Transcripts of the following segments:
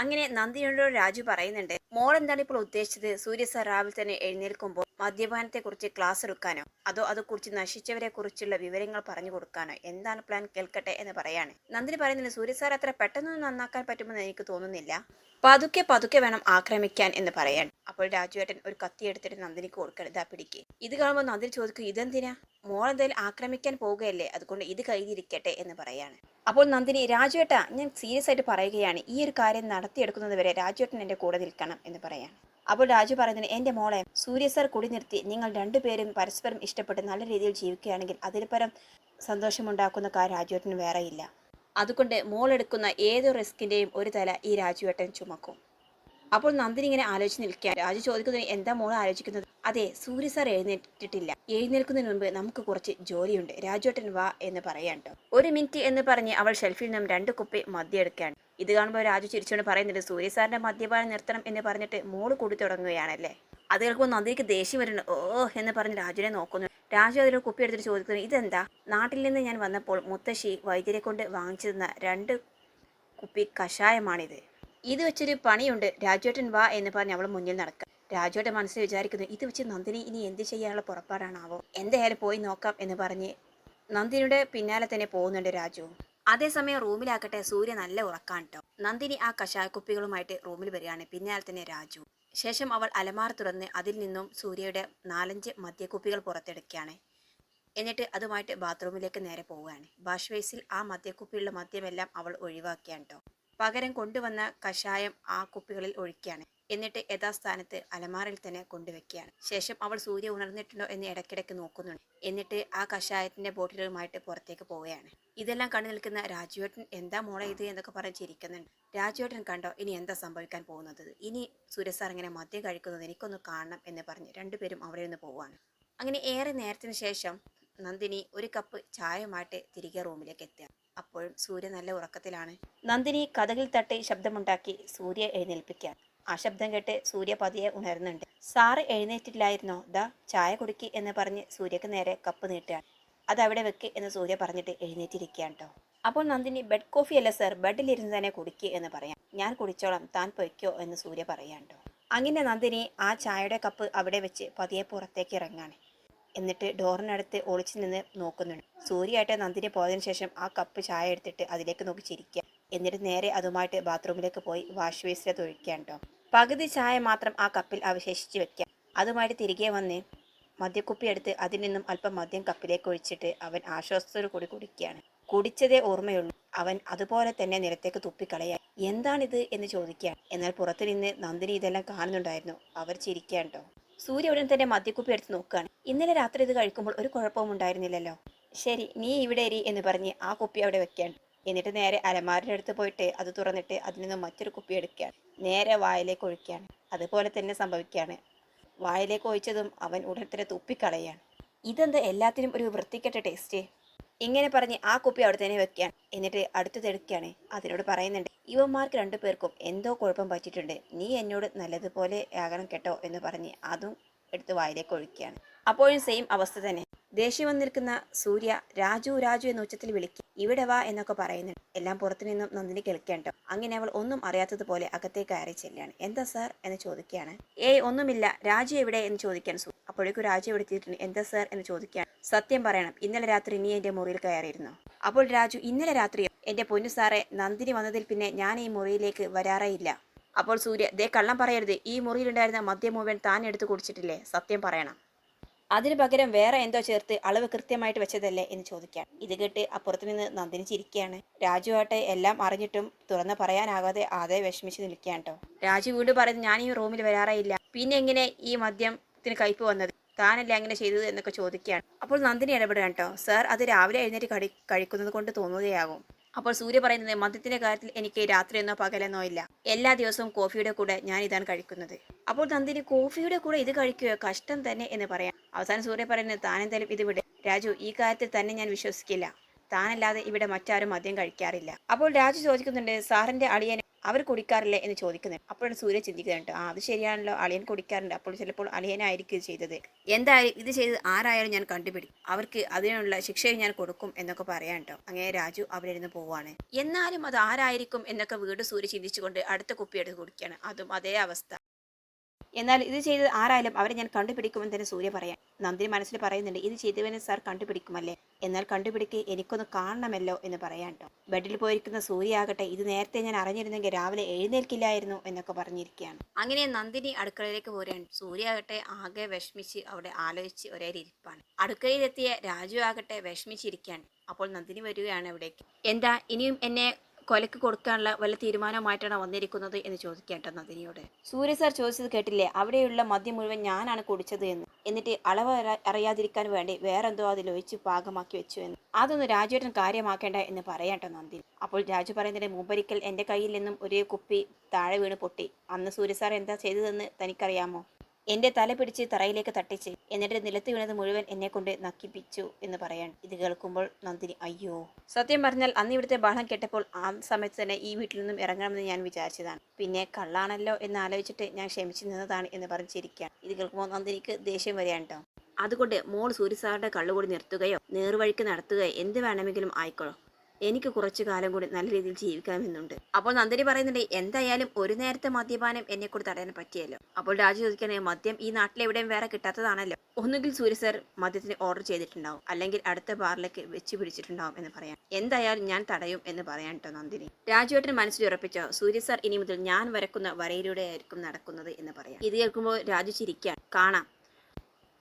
അങ്ങനെ നന്ദിയുള്ള രാജു പറയുന്നുണ്ട് മോൾ എന്താണ് ഇപ്പോൾ ഉദ്ദേശിച്ചത്? സൂര്യ സാർ രാവിലെ തന്നെ എഴുന്നേൽക്കുമ്പോൾ മദ്യപാനത്തെക്കുറിച്ച് ക്ലാസ് എടുക്കാനോ? അതോ അതെക്കുറിച്ച് നശിച്ചവരെ കുറിച്ചുള്ള വിവരങ്ങൾ പറഞ്ഞു കൊടുക്കാനോ? എന്താണ് പ്ലാൻ കേൾക്കട്ടെ എന്ന് പറയാണ്. നന്ദിനി പറയുന്നുണ്ട് സൂര്യ സാർ അത്ര പെട്ടെന്ന് നന്നാക്കാൻ പറ്റുമെന്ന് എനിക്ക് തോന്നുന്നില്ല. പതുക്കെ പതുക്കെ വേണം ആക്രമിക്കാൻ എന്ന് പറയാൻ അപ്പോൾ രാജുവേട്ടൻ ഒരു കത്തി എടുത്തിട്ട് നന്ദിനിക്ക് കൊടുക്കണം. ഇതാ പിടിക്ക്. ഇത് കാണുമ്പോൾ നന്ദിനി ചോദിക്കും ഇതെന്തിനാ? മോൾ എന്തായാലും ആക്രമിക്കാൻ പോവുകയല്ലേ അതുകൊണ്ട് ഇത് കയ്യിലിരിക്കട്ടെ എന്ന് പറയാണ്. അപ്പോൾ നന്ദിനി രാജുവേട്ടാ ഞാൻ സീരിയസ് ആയിട്ട് പറയുകയാണ് ഈ ഒരു കാര്യം നടത്തിയെടുക്കുന്നത് വരെ രാജുവേട്ടൻ എന്റെ കൂടെ നിൽക്കണം എന്ന് പറയാണ്. അപ്പോൾ രാജു പറയുന്നത് എന്റെ മോളെ സൂര്യ സർ കുടി നിർത്തി. നിങ്ങൾ രണ്ടുപേരും പരസ്പരം ഇഷ്ടപ്പെട്ട് നല്ല രീതിയിൽ ജീവിക്കുകയാണെങ്കിൽ അതിൽ സന്തോഷമുണ്ടാക്കുന്ന കാര്യം രാജുവേട്ടൻ വേറെയില്ല അതുകൊണ്ട് മോളെടുക്കുന്ന ഏത് റിസ്കിന്റെയും ഒരു തല ഈ രാജുവേട്ടൻ ചുമക്കും. അപ്പോൾ നന്ദിനി ഇങ്ങനെ ആലോചിച്ച് നിൽക്കുക രാജു ചോദിക്കുന്നതിന് എന്താ മോൾ ആലോചിക്കുന്നത്? അതെ സൂര്യ സാർ എഴുന്നേറ്റിട്ടില്ല. എഴുന്നേൽക്കുന്നതിന് മുമ്പ് നമുക്ക് കുറച്ച് ജോലിയുണ്ട്. രാജുവേട്ടൻ വാ എന്ന് പറയാണ്ടോ ഒരു മിനിറ്റ് എന്ന് പറഞ്ഞ് അവൾ ഷെൽഫിൽ നിന്നും രണ്ട് കുപ്പി മദ്യം എടുക്കുകയാണ്. ഇത് കാണുമ്പോൾ രാജു ചിരിച്ചുകൊണ്ട് പറയുന്നുണ്ട് സൂര്യ സാറിന്റെ മദ്യപാനം നിർത്തണം എന്ന് പറഞ്ഞിട്ട് മോൾ കൂടി തുടങ്ങുകയാണല്ലേ? അത് കേൾക്കുമ്പോൾ നന്ദിനിക്ക് ദേഷ്യം വരുന്നു ഓ എന്ന് പറഞ്ഞ് രാജുവിനെ നോക്കുന്നു. രാജു അതിലൊരു കുപ്പി എടുത്തിട്ട് ചോദിക്കുന്നു ഇതെന്താ? നാട്ടിൽ നിന്ന് ഞാൻ വന്നപ്പോൾ മുത്തശ്ശി വൈദ്യരെ കൊണ്ട് വാങ്ങിച്ചു തന്ന രണ്ട് കുപ്പി കഷായമാണിത്. ഇത് വെച്ചൊരു പണിയുണ്ട്. രാജുവേട്ടൻ വാ എന്ന് പറഞ്ഞ് അവൾ മുന്നിൽ നടക്കുക രാജുവേട്ടൻ മനസ്സിൽ വിചാരിക്കുന്നു ഇത് വെച്ച് നന്ദിനി ഇനി എന്ത് ചെയ്യാനുള്ള പുറപ്പാടാണാവോ? എന്തായാലും പോയി നോക്കാം എന്ന് പറഞ്ഞ് നന്ദിനിയുടെ പിന്നാലെ തന്നെ പോകുന്നുണ്ട് രാജു. അതേസമയം റൂമിലാക്കട്ടെ സൂര്യ നല്ല ഉറക്കാൻ കേട്ടോ നന്ദിനി ആ കഷായക്കുപ്പികളുമായിട്ട് റൂമിൽ വരികയാണ്. പിന്നാലെ തന്നെ രാജു. ശേഷം അവൾ അലമാർ തുറന്ന് അതിൽ നിന്നും സൂര്യയുടെ നാലഞ്ച് മദ്യക്കുപ്പികൾ പുറത്തെടുക്കുകയാണ്. എന്നിട്ട് അതുമായിട്ട് ബാത്റൂമിലേക്ക് നേരെ പോവുകയാണ്. വാഷ് ബേസിൽ ആ മദ്യക്കുപ്പിയുള്ള മദ്യമെല്ലാം അവൾ ഒഴിവാക്കിയാണ് കേട്ടോ പകരം കൊണ്ടുവന്ന കഷായം ആ കുപ്പികളിൽ ഒഴിക്കുകയാണ്. എന്നിട്ട് യഥാസ്ഥാനത്ത് അലമാറിൽ തന്നെ കൊണ്ടുവയ്ക്കുകയാണ്. ശേഷം അവൾ സൂര്യ ഉണർന്നിട്ടുണ്ടോ എന്ന് ഇടയ്ക്കിടയ്ക്ക് നോക്കുന്നുണ്ട്. എന്നിട്ട് ആ കഷായത്തിന്റെ ബോട്ടിലുമായിട്ട് പുറത്തേക്ക് പോവുകയാണ്. ഇതെല്ലാം കണ്ടു നിൽക്കുന്ന രാജുവേട്ടൻ എന്താ മോളെ ഇത്? എന്നൊക്കെ പറഞ്ഞ് ചിരിക്കുന്നുണ്ട്. രാജുവേട്ടൻ കണ്ടോ ഇനി എന്താ സംഭവിക്കാൻ പോകുന്നത്? ഇനി സൂര്യ സാർ ഇങ്ങനെ മദ്യം കഴിക്കുന്നത് എനിക്കൊന്ന് കാണണം എന്ന് പറഞ്ഞ് രണ്ടുപേരും അവിടെ നിന്ന് പോവുകയാണ്. അങ്ങനെ ഏറെ നേരത്തിന് ശേഷം നന്ദിനി ഒരു കപ്പ് ചായയുമായിട്ട് തിരികെ റൂമിലേക്ക് എത്തുക അപ്പോഴും സൂര്യ നല്ല ഉറക്കത്തിലാണ്. നന്ദിനി കഥകിൽ തട്ടി ശബ്ദമുണ്ടാക്കി സൂര്യ എഴുന്നേൽപ്പിക്കാൻ. ആ ശബ്ദം കേട്ട് സൂര്യ പതിയെ ഉണരുന്നുണ്ട് സാറ് എഴുന്നേറ്റില്ലായിരുന്നോ? ദാ ചായ കുടിക്ക് എന്ന് പറഞ്ഞ് സൂര്യക്ക് നേരെ കപ്പ് നീട്ടുകയാണ്. അത് അവിടെ വെക്ക് എന്ന് സൂര്യ പറഞ്ഞിട്ട് എഴുന്നേറ്റിരിക്കുകയാണ് കേട്ടോ അപ്പോൾ നന്ദിനി ബെഡ് കോഫി അല്ല സർ? ബെഡിലിരുന്ന് തന്നെ കുടിക്ക് എന്ന് പറയാം. ഞാൻ കുടിച്ചോളാം താൻ പൊയ്ക്കോ എന്ന് സൂര്യ പറയാം കേട്ടോ അങ്ങനെ നന്ദിനി ആ ചായയുടെ കപ്പ് അവിടെ വെച്ച് പതിയെ പുറത്തേക്ക് ഇറങ്ങാണ് എന്നിട്ട് ഡോറിനടുത്ത് ഒളിച്ചു നിന്ന് നോക്കുന്നുണ്ട്. സൂര്യയായിട്ട് നന്ദിനി പോയതിനു ശേഷം ആ കപ്പ് ചായ എടുത്തിട്ട് അതിലേക്ക് നോക്കി ചിരിക്കുക. എന്നിട്ട് നേരെ അതുമായിട്ട് ബാത്റൂമിലേക്ക് പോയി വാഷ് ബേസിലത് ഒഴിക്കുകയാണ് കേട്ടോ. പകുതി ചായ മാത്രം ആ കപ്പിൽ അവശേഷിച്ച് വെക്കുക. അതുമായിട്ട് തിരികെ വന്ന് മദ്യക്കുപ്പി എടുത്ത് അതിൽ നിന്നും അല്പം മദ്യം കപ്പിലേക്ക് ഒഴിച്ചിട്ട് അവൻ ആശ്വാസത്തോടു കൂടി കുടിക്കുകയാണ്. കുടിച്ചതേ ഓർമ്മയുള്ളൂ. അവൻ അതുപോലെ തന്നെ നിലത്തേക്ക് തുപ്പിക്കളയാൻ എന്താണിത്? എന്ന് ചോദിക്കുകയാണ്. എന്നാൽ പുറത്തു നിന്ന് നന്ദിനി ഇതെല്ലാം കാണുന്നുണ്ടായിരുന്നു. അവർ ചിരിക്കാൻ കേട്ടോ. സൂര്യ ഉടൻ തന്നെ മദ്യക്കുപ്പി എടുത്ത് നോക്കുകയാണ്. ഇന്നലെ രാത്രി ഇത് കഴിക്കുമ്പോൾ ഒരു കുഴപ്പവും ഉണ്ടായിരുന്നില്ലല്ലോ. ശരി നീ ഇവിടെ എരി എന്ന് പറഞ്ഞ് ആ കുപ്പി അവിടെ വെക്കുകയാണ്. എന്നിട്ട് നേരെ അലമാരിന്റെ അടുത്ത് പോയിട്ട് അത് തുറന്നിട്ട് അതിൽ നിന്ന് മറ്റൊരു കുപ്പി എടുക്കുകയാണ്. നേരെ വായിലേക്ക് ഒഴിക്കുകയാണ്. അതുപോലെ തന്നെ സംഭവിക്കുകയാണ്. വായിലേക്ക് ഒഴിച്ചതും അവൻ ഉടൻ തന്നെ തുപ്പിക്കളയാണ് ഇതെന്താ എല്ലാത്തിനും ഒരു വൃത്തിക്കെട്ട ടേസ്റ്റ് ഇങ്ങനെ പറഞ്ഞ് ആ കുപ്പി അവിടെ തന്നെ വെക്കുകയാണ്. എന്നിട്ട് അടുത്തതെടുക്കുകയാണ് അതിനോട് പറയുന്നുണ്ട് ഇവന്മാർക്ക് രണ്ടു പേർക്കും എന്തോ കുഴപ്പം പറ്റിയിട്ടുണ്ട്. നീ എന്നോട് നല്ലതുപോലെ ആകണം കേട്ടോ എന്ന് പറഞ്ഞ് അതും എടുത്ത് വായിലേക്ക് ഒഴിക്കുകയാണ്. അപ്പോഴും സെയിം അവസ്ഥ തന്നെ. ദേഷ്യം വന്നിരിക്കുന്ന സൂര്യ രാജു രാജു എന്ന ഉച്ചത്തിൽ വിളിക്കും. ഇവിടെ വാ എന്നൊക്കെ പറയുന്നുണ്ട് എല്ലാം പുറത്തു നിന്നും നന്ദിനി കേൾക്കേണ്ടോ. അങ്ങനെ അവൾ ഒന്നും അറിയാത്തതുപോലെ അകത്തേക്ക് കയറി ചെല്ലുകയാണ്. എന്താ സാർ എന്ന് ചോദിക്കുകയാണ്. ഏയ് ഒന്നുമില്ല. രാജു എവിടെ? എന്ന് ചോദിക്കാൻ സൂ അപ്പോഴേക്കും രാജു എവിടെ എത്തിയിട്ടുണ്ട്? എന്താ സാർ എന്ന് ചോദിക്കുകയാണ്. സത്യം പറയണം. ഇന്നലെ രാത്രി നീ എന്റെ മുറിയിൽ കയറിയിരുന്നു? അപ്പോൾ രാജു ഇന്നലെ രാത്രി എന്റെ പൊന്നു സാറെ നന്ദിനി വന്നതിൽ പിന്നെ ഞാൻ ഈ മുറിയിലേക്ക് വരാറേ ഇല്ല. അപ്പോൾ സൂര്യ ദേ കള്ളം പറയരുത്. ഈ മുറിയിലുണ്ടായിരുന്ന മദ്യം മുഴുവൻ താൻ എടുത്തു കുടിച്ചിട്ടില്ലേ? സത്യം പറയണം. അതിനു പകരം വേറെ എന്തോ ചേർത്ത് അളവ് കൃത്യമായിട്ട് വെച്ചതല്ലേ എന്ന് ചോദിക്കാൻ. ഇത് കേട്ട് അപ്പുറത്ത് നിന്ന് നന്ദിനി ചിരിക്കുകയാണ്. രാജു ആട്ടെ എല്ലാം അറിഞ്ഞിട്ടും തുറന്ന് പറയാനാകാതെ ആദെ വിഷമിച്ച് നിൽക്കുകയാണ് കേട്ടോ. രാജു വീണ്ടും പറയുന്നത് ഞാൻ ഈ റൂമിൽ വരാറേയില്ല. പിന്നെ എങ്ങനെ ഈ മദ്യത്തിന് കയ്പ് വന്നത്? താനല്ലേ അങ്ങനെ ചെയ്തത്? എന്നൊക്കെ ചോദിക്കുകയാണ്. അപ്പോൾ നന്ദിനി ഇടപെടുകയാണ് കേട്ടോ. സാർ അത് രാവിലെ എഴുന്നേറ്റ് കഴി കഴിക്കുന്നത് കൊണ്ട് തോന്നുകയാകും. അപ്പോൾ സൂര്യ പറയുന്നത് മദ്യത്തിന്റെ കാര്യത്തിൽ എനിക്ക് രാത്രിയെന്നോ പകലെന്നോ ഇല്ല. എല്ലാ ദിവസവും കോഫിയുടെ കൂടെ ഞാൻ ഇതാണ് കഴിക്കുന്നത്. അപ്പോൾ നന്ദിനി കോഫിയുടെ കൂടെ ഇത് കഴിക്കുകയോ കഷ്ടം തന്നെ എന്ന് പറയാം. അവസാനം സൂര്യ പറയുന്നത് താനെന്തായാലും ഇത് വിടെ. രാജു ഈ കാര്യത്തിൽ തന്നെ ഞാൻ വിശ്വസിക്കില്ല. താനല്ലാതെ ഇവിടെ മറ്റാരും മദ്യം കഴിക്കാറില്ല. അപ്പോൾ രാജു ചോദിക്കുന്നുണ്ട് സാറിന്റെ അളിയൻ അവർ കുടിക്കാറില്ലേ? എന്ന് ചോദിക്കുന്നുണ്ട്. അപ്പോഴാണ് സൂര്യ ചിന്തിക്കുന്നുണ്ട് ആ അത് ശരിയാണല്ലോ. അളിയൻ കുടിക്കാറുണ്ട്. അപ്പോൾ ചിലപ്പോൾ അളിയനായിരിക്കും ചെയ്തത്. എന്തായാലും ഇത് ചെയ്ത് ആരായാലും ഞാൻ കണ്ടുപിടിക്കും അവർക്ക് അതിനുള്ള ശിക്ഷയും ഞാൻ കൊടുക്കും എന്നൊക്കെ പറയാൻ കേട്ടോ അങ്ങനെ രാജു അവിടെ ഇരുന്ന് പോവാണ്. എന്നാലും അത് ആരായിരിക്കും എന്നൊക്കെ വീട് സൂര്യ ചിന്തിച്ചുകൊണ്ട് അടുത്ത കുപ്പി എടുത്ത് കുടിക്കുകയാണ് അതും അതേ അവസ്ഥ. എന്നാൽ ഇത് ചെയ്തത് ആരായാലും അവരെ ഞാൻ കണ്ടുപിടിക്കുമെന്ന് തന്നെ സൂര്യ പറയാൻ നന്ദിനി മനസ്സിൽ പറയുന്നുണ്ട് ഇത് ചെയ്തവനെ സാർ കണ്ടുപിടിക്കുമല്ലേ? എന്നാൽ കണ്ടുപിടിക്ക് എനിക്കൊന്ന് കാണണമല്ലോ എന്ന് പറയാൻ കേട്ടോ ബെഡിൽ പോയിരിക്കുന്ന സൂര്യ ആകട്ടെ ഇത് നേരത്തെ ഞാൻ അറിഞ്ഞിരുന്നെങ്കിൽ രാവിലെ എഴുന്നേൽക്കില്ലായിരുന്നു എന്നൊക്കെ പറഞ്ഞിരിക്കുകയാണ്. അങ്ങനെ നന്ദിനി അടുക്കളയിലേക്ക് പോരുകയാണ്. സൂര്യ ആകട്ടെ ആകെ വിഷമിച്ച് അവിടെ ആലോചിച്ച് ഒരേ ഇരിപ്പാണ്. അടുക്കളയിലെത്തിയ രാജു ആകട്ടെ വിഷമിച്ചിരിക്കുകയാണ്. അപ്പോൾ നന്ദിനി വരികയാണ് അവിടേക്ക്. എന്താ ഇനിയും എന്നെ കൊലക്ക് കൊടുക്കാനുള്ള വല്ല തീരുമാനമായിട്ടാണ് വന്നിരിക്കുന്നത് എന്ന് ചോദിക്കേണ്ട നന്ദിനിയോട്. സൂര്യ സാർ ചോദിച്ചത് കേട്ടില്ലേ? അവിടെയുള്ള മദ്യം മുഴുവൻ ഞാനാണ് കുടിച്ചത് എന്ന്. എന്നിട്ട് അളവ് അറിയാതിരിക്കാൻ വേണ്ടി വേറെന്തോ അതിൽ ഒഴിച്ച് പാകമാക്കി വെച്ചു എന്ന്. അതൊന്ന് രാജുവേട്ടൻ കാര്യമാക്കേണ്ട എന്ന് പറയട്ടോ നന്ദിനി. അപ്പോൾ രാജു പറയുന്നതിന് മുമ്പരിക്കൽ എന്റെ കയ്യിൽ നിന്നും ഒരു കുപ്പി താഴെ വീണ് പൊട്ടി. അന്ന് സൂര്യ സാർ എന്താ ചെയ്തതെന്ന് തനിക്കറിയാമോ? എന്റെ തല പിടിച്ച് തറയിലേക്ക് തട്ടിച്ച് എന്നിട്ട് നിലത്ത് വീണത് മുഴുവൻ എന്നെ കൊണ്ട് നക്കിപ്പിച്ചു എന്ന് പറയാൻ ഇത് കേൾക്കുമ്പോൾ നന്ദിനി അയ്യോ. സത്യം പറഞ്ഞാൽ അന്ന് ഇവിടുത്തെ ബഹളം കേട്ടപ്പോൾ ആ സമയത്ത് തന്നെ ഈ വീട്ടിൽ നിന്നും ഇറങ്ങണമെന്ന് ഞാൻ വിചാരിച്ചതാണ്. പിന്നെ കള്ളാണല്ലോ എന്ന് ആലോചിച്ചിട്ട് ഞാൻ ക്ഷമിച്ചു നിന്നതാണ് എന്ന് പറഞ്ഞിരിക്കുകയാണ് ഇത് കേൾക്കുമ്പോൾ നന്ദിനിക്ക് ദേഷ്യം വരികയാണ് അതുകൊണ്ട് മോൾ സൂര്യസാറിന്റെ കള്ളുകൂടി നിർത്തുകയോ നേർവഴിക്ക് നടത്തുകയോ എന്ത് വേണമെങ്കിലും ആയിക്കോളൂ. എനിക്ക് കുറച്ചു കാലം കൂടി നല്ല രീതിയിൽ ജീവിക്കാമെന്നുണ്ട്. അപ്പോൾ നന്ദിനി പറയുന്നുണ്ട് എന്തായാലും ഒരു നേരത്തെ മദ്യപാനം എന്നെ കൂടി തടയാൻ പറ്റിയല്ലോ. അപ്പോൾ രാജു ചോദിക്കണേ മദ്യം ഈ നാട്ടിൽ എവിടെയും വേറെ കിട്ടാത്തതാണല്ലോ. ഒന്നുകിൽ സൂര്യ സർ മദ്യത്തിന് ഓർഡർ ചെയ്തിട്ടുണ്ടാവും. അല്ലെങ്കിൽ അടുത്ത ബാറിലേക്ക് വെച്ച് പിടിച്ചിട്ടുണ്ടാവും എന്ന് പറയാം. എന്തായാലും ഞാൻ തടയും എന്ന് പറയാൻ കേട്ടോ നന്ദിനി. രാജുവേട്ടൻ മനസ്സിൽ ഉറപ്പിച്ചോ സൂര്യ സർ ഇനി മുതൽ ഞാൻ വരക്കുന്ന വരയിലൂടെ ആയിരിക്കും നടക്കുന്നത് എന്ന് പറയാം. ഇത് കേൾക്കുമ്പോൾ രാജു ചിരിക്കാൻ കാണാം.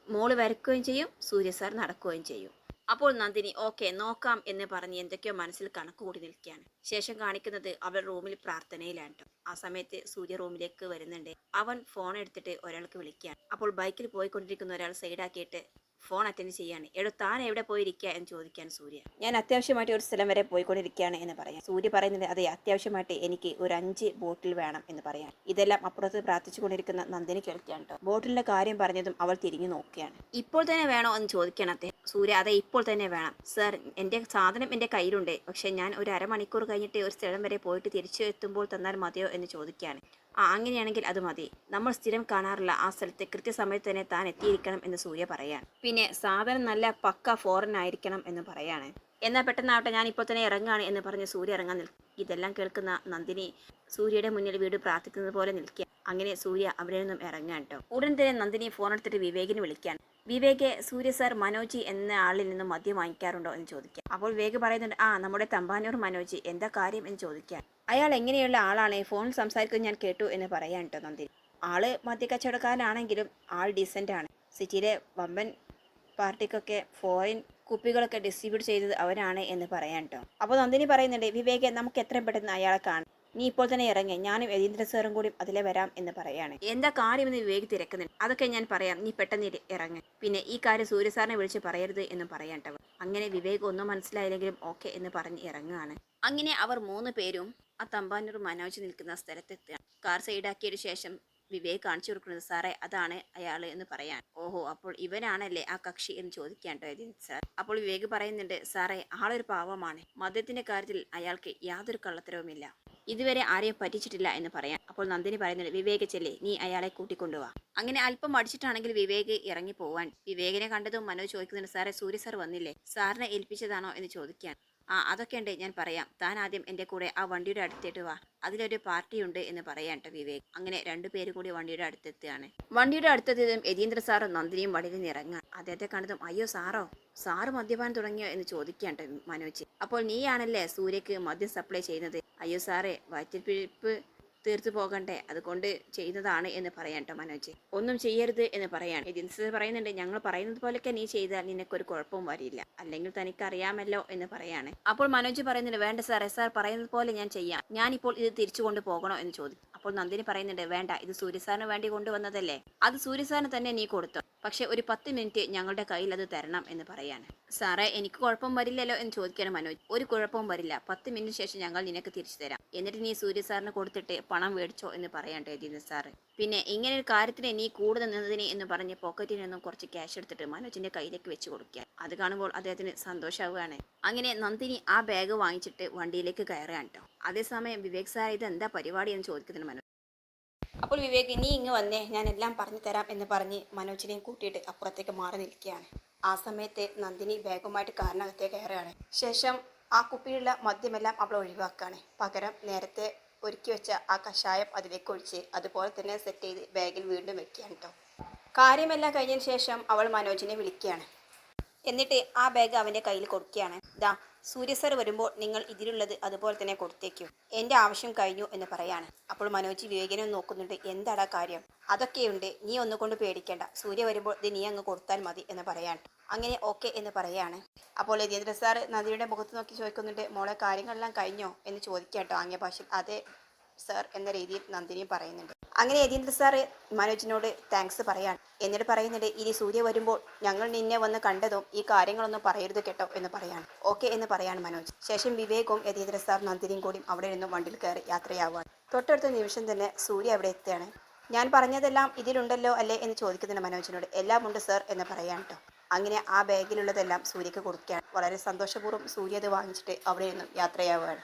മോൾ വരക്കുകയും ചെയ്യും സൂര്യ സാർ നടക്കുകയും ചെയ്യും. അപ്പോൾ നന്ദിനി ഓക്കെ നോക്കാം എന്ന് പറഞ്ഞ് എന്തൊക്കെയോ മനസ്സിൽ കണക്ക് കൂടി നിൽക്കുകയാണ്. ശേഷം കാണിക്കുന്നത് അവൾ റൂമിൽ പ്രാർത്ഥനയിലാണ് ആ സമയത്ത് സൂര്യ റൂമിലേക്ക് വരുന്നുണ്ട്. അവൻ ഫോൺ എടുത്തിട്ട് ഒരാൾക്ക് വിളിക്കുകയാണ്. അപ്പോൾ ബൈക്കിൽ പോയിക്കൊണ്ടിരിക്കുന്ന ഒരാൾ സൈഡാക്കിയിട്ട് ഫോൺ അറ്റൻഡ് ചെയ്യാണ്. എടോ താൻ എവിടെ പോയിരിക്കുക എന്ന് ചോദിക്കാൻ സൂര്യ. ഞാൻ അത്യാവശ്യമായിട്ട് ഒരു സ്ഥലം വരെ പോയിക്കൊണ്ടിരിക്കുകയാണ് എന്ന് പറയാം. സൂര്യ പറയുന്നത് അതെ അത്യാവശ്യമായിട്ട് എനിക്ക് ഒരു അഞ്ച് ബോട്ടിൽ വേണം എന്ന് പറയാം. ഇതെല്ലാം അപ്പുറത്ത് പ്രാർത്ഥിച്ചുകൊണ്ടിരിക്കുന്ന നന്ദിനി കേൾക്കുകയാണ് കേട്ടോ. ബോട്ടിലിന്റെ കാര്യം പറഞ്ഞതും അവൾ തിരിഞ്ഞു നോക്കുകയാണ്. ഇപ്പോൾ തന്നെ വേണോ എന്ന് ചോദിക്കണം അദ്ദേഹം. സൂര്യ അതെ ഇപ്പോൾ തന്നെ വേണം. സർ എന്റെ സാധനം എന്റെ കയ്യിലുണ്ട്. പക്ഷേ ഞാൻ ഒരു അരമണിക്കൂർ കഴിഞ്ഞിട്ട് ഒരു സ്ഥലം വരെ പോയിട്ട് തിരിച്ചു എത്തുമ്പോൾ തന്നാൽ മതിയോ എന്ന് ചോദിക്കുകയാണ്. ആ അങ്ങനെയാണെങ്കിൽ അത് മതി. നമ്മൾ സ്ഥിരം കാണാറുള്ള ആ സ്ഥലത്ത് കൃത്യസമയത്ത് തന്നെ താൻ എത്തിയിരിക്കണം എന്ന് സൂര്യ പറയാൻ. പിന്നെ സാധനം നല്ല പക്ക ഫോറിൻ ആയിരിക്കണം എന്ന് പറയാണ്. എന്നാൽ പെട്ടെന്നാവട്ടെ ഞാൻ ഇപ്പോൾ തന്നെ ഇറങ്ങുകയാണ് എന്ന് പറഞ്ഞ് സൂര്യ ഇറങ്ങാൻ നിൽക്കും. ഇതെല്ലാം കേൾക്കുന്ന നന്ദിനി സൂര്യയുടെ മുന്നിൽ വീട് പ്രാർത്ഥിക്കുന്നത് പോലെ നിൽക്കുക അങ്ങനെ സൂര്യ അവിടെ നിന്നും ഇറങ്ങാൻ കേട്ടോ. ഉടൻ തന്നെ നന്ദിനി ഫോൺ എടുത്തിട്ട് വിവേകിന് വിളിക്കാൻ വിവേകെ സൂര്യ സാർ മനോജി എന്ന ആളിൽ നിന്ന് മദ്യം വാങ്ങിക്കാറുണ്ടോ എന്ന് ചോദിക്കാം. അപ്പോൾ വിവേക് പറയുന്നുണ്ട് ആ നമ്മുടെ തമ്പാനൂർ മനോജി എന്താ കാര്യം? എന്ന് ചോദിക്കാം. അയാൾ എങ്ങനെയുള്ള ആളാണ്? ഫോൺ സംസാരിക്കുന്നത് ഞാൻ കേട്ടു എന്ന് പറയാൻ കേട്ടോ നന്ദിനി ആൾ മദ്യക്കച്ചവടക്കാരനാണെങ്കിലും ആൾ ഡീസന്റ് ആണ്. സിറ്റിയിലെ വമ്പൻ പാർട്ടിക്കൊക്കെ ഫോറിൻ കുപ്പികളൊക്കെ ഡിസ്ട്രിബ്യൂട്ട് ചെയ്തത് അവരാണ് എന്ന് പറയാൻ കേട്ടോ അപ്പോൾ നന്ദിനി പറയുന്നുണ്ട് വിവേകെ നമുക്ക് എത്രയും പെട്ടെന്ന് അയാളെ കാണാം. നീ ഇപ്പോൾ തന്നെ ഇറങ്ങി. ഞാനും യതീന്ദ്ര സാറും കൂടി അതിലെ വരാം എന്ന് പറയാണ്. എന്താ കാര്യം കാര്യമെന്ന് വിവേക് തിരക്കുന്നുണ്ട് അതൊക്കെ ഞാൻ പറയാം. നീ പെട്ടെന്ന് ഇറങ്ങ. പിന്നെ ഈ കാര്യം സൂര്യ സാറിനെ വിളിച്ച് പറയരുത് എന്ന് പറയാട്ടവർ അങ്ങനെ വിവേക് ഒന്നും മനസ്സിലായില്ലെങ്കിലും ഓക്കെ എന്ന് പറഞ്ഞ് ഇറങ്ങുകയാണ്. അങ്ങനെ അവർ മൂന്ന് പേരും ആ തമ്പാനൂർ മനോജ് നിൽക്കുന്ന സ്ഥലത്തെത്തുകയാണ് കാർ സൈഡാക്കിയതിനു ശേഷം വിവേക് കാണിച്ചു കൊടുക്കുന്നത് സാറേ അതാണ് അയാൾ എന്ന് പറയാൻ ഓഹോ അപ്പോൾ ഇവനാണല്ലേ ആ കക്ഷി എന്ന് കേട്ടോ യതീന്ദ്ര സാർ. അപ്പോൾ വിവേക് പറയുന്നുണ്ട് സാറേ ആളൊരു പാവമാണ്. മദ്യത്തിന്റെ കാര്യത്തിൽ അയാൾക്ക് യാതൊരു കള്ളത്തരവുമില്ല. ഇതുവരെ ആരെയും പറ്റിച്ചിട്ടില്ല എന്ന് പറയാം അപ്പോൾ നന്ദിനി പറയുന്നുണ്ട് വിവേക് ചെല്ലേ നീ അയാളെ കൂട്ടിക്കൊണ്ടുപോവാ അങ്ങനെ അല്പം അടിച്ചിട്ടാണെങ്കിൽ വിവേക് ഇറങ്ങി പോവാൻ വിവേകിനെ കണ്ടതും മനോജ് ചോദിക്കുന്നുണ്ട് സാറേ സൂര്യ സാർ വന്നില്ലേ? സാറിനെ ഏൽപ്പിച്ചതാണോ? എന്ന് ചോദിക്കാൻ. ആ അതൊക്കെ ഉണ്ട്. ഞാൻ പറയാം. താൻ ആദ്യം എന്റെ കൂടെ ആ വണ്ടിയുടെ അടുത്തേട്ട് വാ. അതിലൊരു പാർട്ടി ഉണ്ട് എന്ന് പറയാൻ കേട്ടോ വിവേക്. അങ്ങനെ രണ്ടുപേരും കൂടി വണ്ടിയുടെ അടുത്തെത്തുകയാണ്. വണ്ടിയുടെ അടുത്തെത്തിയതും യതീന്ദ്ര സാറും നന്ദിനിയും വണ്ടിയിൽ നിന്ന് അദ്ദേഹത്തെ കണ്ടതും അയ്യോ സാറോ സാറ് മദ്യപാനം തുടങ്ങിയോ? എന്ന് ചോദിക്കാൻ മനോജ്. അപ്പോൾ നീയാണല്ലേ സൂര്യക്ക് മദ്യം സപ്ലൈ ചെയ്യുന്നത്? അയ്യോ സാറേ വയറ്റിപ്പിഴിപ്പ് തീർത്തു പോകണ്ടേ? അതുകൊണ്ട് ചെയ്തതാണ് എന്ന് പറയാം ട്ടോ മനോജ്. ഒന്നും ചെയ്യരുത് എന്ന് പറയാണ് ഏജൻസി പറയുന്നുണ്ട് ഞങ്ങൾ പറയുന്നത് പോലെയൊക്കെ നീ ചെയ്താൽ നിനക്കൊരു കുഴപ്പവും വരില്ല. അല്ലെങ്കിൽ തനിക്ക് അറിയാമല്ലോ എന്ന് പറയാണ്. അപ്പോൾ മനോജ് പറയുന്നുണ്ട് വേണ്ട എസ് സാർ പറയുന്നത് പോലെ ഞാൻ ചെയ്യാം. ഞാനിപ്പോൾ ഇത് തിരിച്ചു കൊണ്ട് പോകണോ എന്ന് ചോദിക്കും അപ്പോൾ നന്ദിനി പറയുന്നുണ്ട് വേണ്ട ഇത് സൂര്യസാറിന് വേണ്ടി കൊണ്ടുവന്നതല്ലേ? അത് സൂര്യസാറിന് തന്നെ നീ കൊടുത്തോ. പക്ഷെ ഒരു പത്ത് മിനിറ്റ് ഞങ്ങളുടെ കയ്യിൽ അത് തരണം എന്ന് പറയാണ്. സാറേ എനിക്ക് കുഴപ്പം വരില്ലല്ലോ എന്ന് ചോദിക്കണം മനോജ്. ഒരു കുഴപ്പവും വരില്ല. പത്ത് മിനിറ്റ് ശേഷം ഞങ്ങൾ നിനക്ക് തിരിച്ചു തരാം. എന്നിട്ട് നീ സൂര്യ സാറിന് കൊടുത്തിട്ട് പണം മേടിച്ചോ എന്ന് പറയാൻ യതീന്ദ്ര സാറ്. പിന്നെ ഇങ്ങനെ ഒരു കാര്യത്തിന് നീ കൂടെ നിന്നതിനെ എന്ന് പറഞ്ഞ് പോക്കറ്റിൽ നിന്നും കുറച്ച് ക്യാഷ് എടുത്തിട്ട് മനോജിന്റെ കയ്യിലേക്ക് വെച്ച് കൊടുക്കുക. അത് കാണുമ്പോൾ അദ്ദേഹത്തിന് സന്തോഷമാവുകയാണ് അങ്ങനെ നന്ദിനി ആ ബാഗ് വാങ്ങിച്ചിട്ട് വണ്ടിയിലേക്ക് കയറുകയാണ് കേട്ടോ അതേസമയം വിവേക് സാർ ഇത് എന്താ പരിപാടി? എന്ന് ചോദിക്കുന്നുണ്ട് മനോജ് അപ്പോൾ വിവേക് നീ ഇങ്ങ് വന്നേ ഞാൻ എല്ലാം പറഞ്ഞു തരാം എന്ന് പറഞ്ഞ് മനോജിനെയും കൂട്ടിയിട്ട് അപ്പുറത്തേക്ക് മാറി നിൽക്കുകയാണ്. ആ സമയത്ത് നന്ദിനി ബാഗുമായിട്ട് കാറിനകത്തേക്ക് കയറുകയാണ്. ശേഷം ആ കുപ്പിയിലുള്ള മദ്യമെല്ലാം അവൾ ഒഴിവാക്കുകയാണ്. പകരം നേരത്തെ ഒരുക്കി വെച്ച ആ കഷായം അതിലേക്ക് ഒഴിച്ച് അതുപോലെ തന്നെ സെറ്റ് ചെയ്ത് ബാഗിൽ വീണ്ടും വെക്കുകയാണ് കേട്ടോ കാര്യമെല്ലാം കഴിഞ്ഞതിന് ശേഷം അവൾ മനോജിനെ വിളിക്കുകയാണ്. എന്നിട്ട് ആ ബാഗ് അവന്റെ കയ്യിൽ കൊടുക്കുകയാണ്. ദാ സൂര്യ സർ വരുമ്പോൾ നിങ്ങൾ ഇതിലുള്ളത് അതുപോലെ തന്നെ കൊടുത്തേക്കൂ. എന്റെ ആവശ്യം കഴിഞ്ഞു എന്ന് പറയാണ്. അപ്പോൾ മനോജ് വിവേകനൊന്നും നോക്കുന്നുണ്ട്. എന്താടാ കാര്യം? അതൊക്കെയുണ്ട്. നീ ഒന്നുകൊണ്ട് പേടിക്കേണ്ട. സൂര്യ വരുമ്പോൾ ഇത് നീ അങ്ങ് കൊടുത്താൽ മതി എന്ന് പറയാണ്. അങ്ങനെ ഓക്കെ എന്ന് പറയാണ്. അപ്പോൾ യതീന്ദ്ര സാർ നദിയുടെ മുഖത്ത് നോക്കി ചോദിക്കുന്നുണ്ട് മോളെ കാര്യങ്ങളെല്ലാം കഴിഞ്ഞോ? എന്ന് ചോദിക്കാം കേട്ടോ ആംഗ്യ ഭാഷയിൽ അതെ സർ എന്ന രീതിയിൽ നന്ദിനി പറയുന്നുണ്ട്. അങ്ങനെ യതീന്ദ്ര സാറ് മനോജിനോട് താങ്ക്സ് പറയാണ്. എന്നിട്ട് പറയുന്നുണ്ട് ഇനി സൂര്യ വരുമ്പോൾ ഞങ്ങൾ നിന്നെ വന്ന് കണ്ടതും ഈ കാര്യങ്ങളൊന്നും പറയരുത് കേട്ടോ എന്ന് പറയാണ്. ഓക്കെ എന്ന് പറയാണ് മനോജ്. ശേഷം വിവേകവും യതീന്ദ്ര സാർ നന്ദിനിയും കൂടി അവിടെ നിന്നും വണ്ടിയിൽ കയറി യാത്രയാവുകയാണ്. തൊട്ടടുത്ത നിമിഷം തന്നെ സൂര്യ അവിടെ എത്തുകയാണ്. ഞാൻ പറഞ്ഞതെല്ലാം ഇതിലുണ്ടല്ലോ അല്ലേ? എന്ന് ചോദിക്കുന്നുണ്ട് മനോജിനോട്. എല്ലാം ഉണ്ട് സർ എന്ന് പറയാൻ കേട്ടോ. അങ്ങനെ ആ ബാഗിലുള്ളതെല്ലാം സൂര്യക്ക് കൊടുക്കുകയാണ്. വളരെ സന്തോഷപൂർവം സൂര്യ അത് വാങ്ങിച്ചിട്ട് അവിടെ നിന്നും യാത്രയാവുകയാണ്.